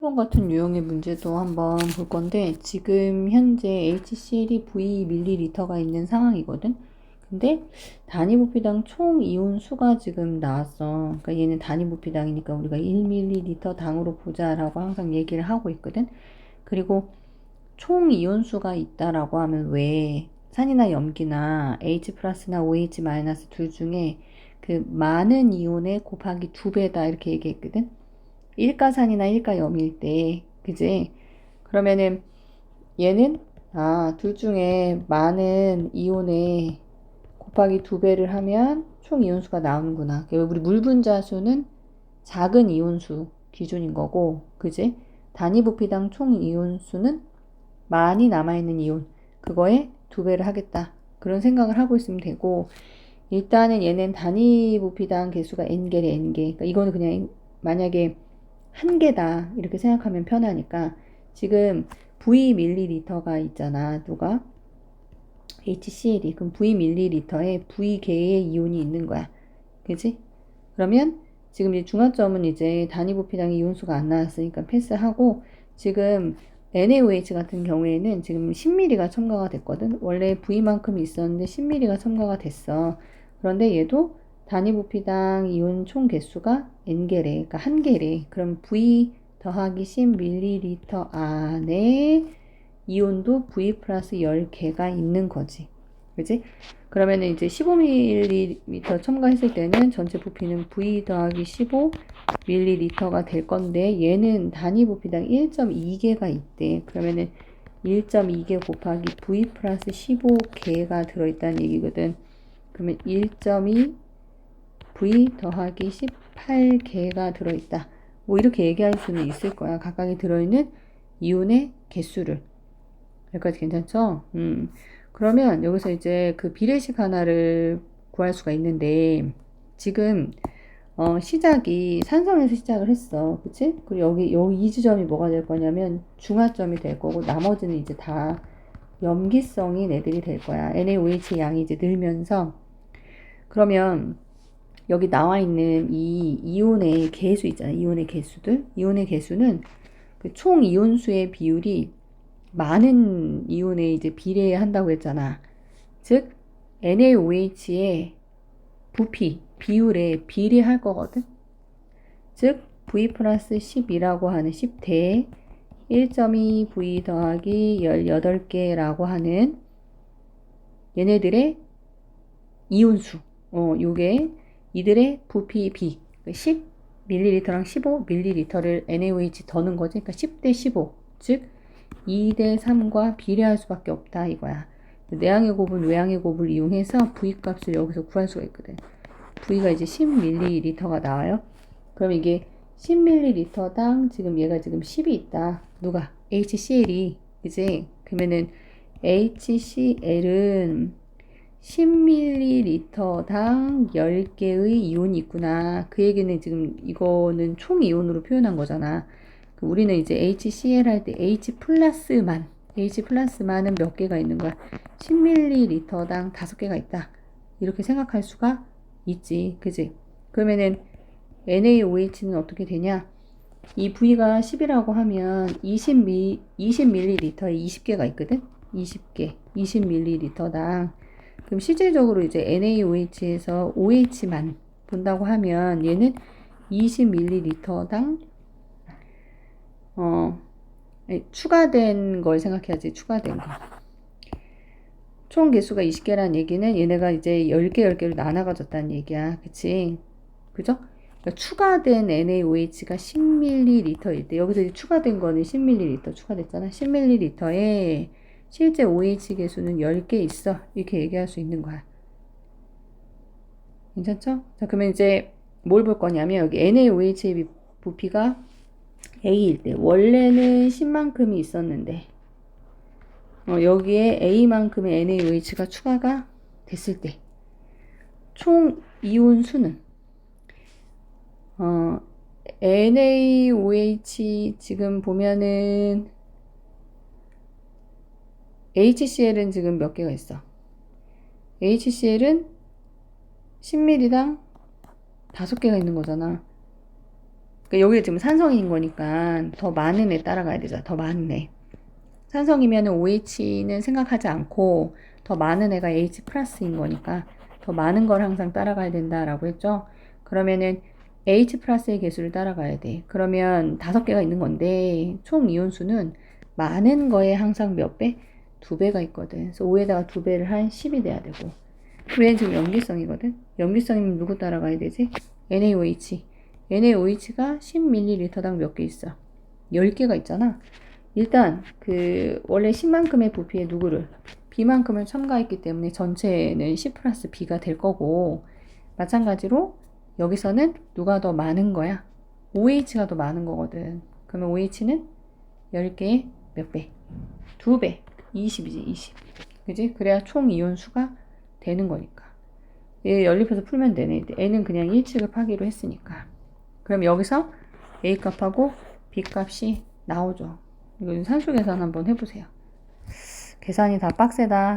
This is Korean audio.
이번 같은 유형의 문제도 한번 볼 건데 지금 현재 HCl이 V 밀리리터가 있는 상황이거든. 근데 단위 부피당 총 이온 수가 지금 나왔어. 그러니까 얘는 단위 부피당이니까 우리가 1밀리리터 당으로 보자라고 항상 얘기를 하고 있거든. 그리고 총 이온 수가 있다라고 하면 왜 산이나 염기나 H 플러스나 OH 마이너스 둘 중에 그 많은 이온의 곱하기 두 배다 이렇게 얘기했거든. 일가산이나 일가염일 때, 그지? 그러면은 얘는 아, 둘 중에 많은 이온의 곱하기 두 배를 하면 총 이온수가 나오는구나. 우리 물 분자 수는 작은 이온수 기준인 거고, 그지? 단위 부피당 총 이온수는 많이 남아있는 이온, 그거에 두 배를 하겠다. 그런 생각을 하고 있으면 되고, 일단은 얘는 단위 부피당 개수가 n개래, n개. 그러니까 이거는 그냥 만약에 한 개다. 이렇게 생각하면 편하니까. 지금 V 밀리리터가 있잖아 누가? HCl이. 그럼 V 밀리리터에 V 개의 이온이 있는 거야. 그지? 그러면 지금 이제 중화점은 이제 단위 부피당의 이온수가 안 나왔으니까 패스하고 지금 NaOH 같은 경우에는 지금 10ml가 첨가가 됐거든. 원래 V만큼 있었는데 10ml가 첨가가 됐어. 그런데 얘도 단위 부피당 이온 총 개수가 n개래. 그러니까 한 개래. 그럼 V 더하기 10ml 안에 이온도 V 플러스 10개가 있는 거지. 그지? 그러면 이제 15ml 첨가했을 때는 전체 부피는 V 더하기 15ml가 될 건데 얘는 단위 부피당 1.2개가 있대. 그러면은 1.2개 곱하기 V 플러스 15개가 들어있다는 얘기거든. 그러면 1.2 V 더하기 18개가 들어있다. 뭐 이렇게 얘기할 수는 있을 거야. 각각에 들어있는 이온의 개수를. 여기까지 괜찮죠? 음. 그러면 여기서 이제 그 비례식 하나를 구할 수가 있는데 지금 어, 시작이 산성에서 시작을 했어. 그치? 그리고 여기, 여기 이 지점이 뭐가 될 거냐면 중화점이 될 거고 나머지는 이제 다 염기성인 애들이 될 거야. NaOH 양이 이제 늘면서 그러면 여기 나와 있는 이 이온의 개수 있잖아요. 이온의 개수들. 이온의 개수는 그 총 이온수의 비율이 많은 이온에 이제 비례한다고 했잖아. 즉, NaOH의 부피, 비율에 비례할 거거든. 즉, V 플러스 10이라고 하는 10대 1.2 V 더하기 18개라고 하는 얘네들의 이온수. 어, 요게 이들의 부피 B 10ml랑 15ml를 NaOH 더는 거지. 그러니까 10대 15. 즉 2대 3과 비례할 수밖에 없다 이거야. 내항의 곱을 외항의 곱을 이용해서 V 값을 여기서 구할 수가 있거든. V가 이제 10ml가 나와요. 그럼 이게 10ml당 지금 얘가 지금 10이 있다. 누가? HCl이. 그지? 그러면은 HCl은 10ml당 10개의 이온이 있구나. 그 얘기는 지금 이거는 총 이온으로 표현한 거잖아. 그 우리는 이제 HCl 할 때 H 플러스만, H 플러스만은 몇 개가 있는 거야? 10ml당 5개가 있다. 이렇게 생각할 수가 있지. 그지? 그러면은 NaOH는 어떻게 되냐? 이 V가 10이라고 하면 20ml, 20ml에 20개가 있거든? 20개, 20ml당. 그럼 실질적으로 이제 NaOH에서 OH만 본다고 하면 얘는 20ml당 어 추가된 걸 생각해야지 추가된 거. 총 개수가 20개라는 얘기는 얘네가 이제 10개 10개로 나눠가졌다는 얘기야. 그치? 그죠? 그러니까 추가된 NaOH가 10ml일 때 여기서 추가된 거는 10ml 추가됐잖아. 10ml에 실제 OH 개수는 10개 있어. 이렇게 얘기할 수 있는 거야. 괜찮죠? 자, 그러면 이제 뭘 볼 거냐면 여기 NaOH의 부피가 A일 때 원래는 10만큼이 있었는데 어, 여기에 A만큼의 NaOH가 추가가 됐을 때 총 이온 수는 어, NaOH 지금 보면은 HCl은 지금 몇 개가 있어? HCl은 10ml당 5개가 있는 거잖아. 그러니까 여기 지금 산성인 거니까 더 많은 애 따라가야 되잖아. 더 많은 애. 산성이면 OH는 생각하지 않고 더 많은 애가 H 플러스인 거니까 더 많은 걸 항상 따라가야 된다라고 했죠. 그러면은 H 플러스의 개수를 따라가야 돼. 그러면 다섯 개가 있는 건데 총 이온 수는 많은 거에 항상 몇 배? 두 배가 있거든. 그래서 5에다가 두 배를 한 10이 돼야 되고. 얘는 지금 염기성이거든. 염기성이면 누구 따라가야 되지? NaOH. NaOH가 10ml당 몇 개 있어? 10개가 있잖아. 일단 그 원래 10만큼의 부피에 누구를 B만큼을 첨가했기 때문에 전체는 10 플러스 B가 될 거고 마찬가지로 여기서는 누가 더 많은 거야? OH가 더 많은 거거든. 그러면 OH는 10개에 몇 배? 2배. 20이지, 20. 그지? 그래야 총 이온 수가 되는 거니까. 얘 연립해서 풀면 되네. N은 그냥 1 취급 하기로 했으니까. 그럼 여기서 A 값하고 B 값이 나오죠. 이거 산수 계산 한번 해보세요. 계산이 다 빡세다.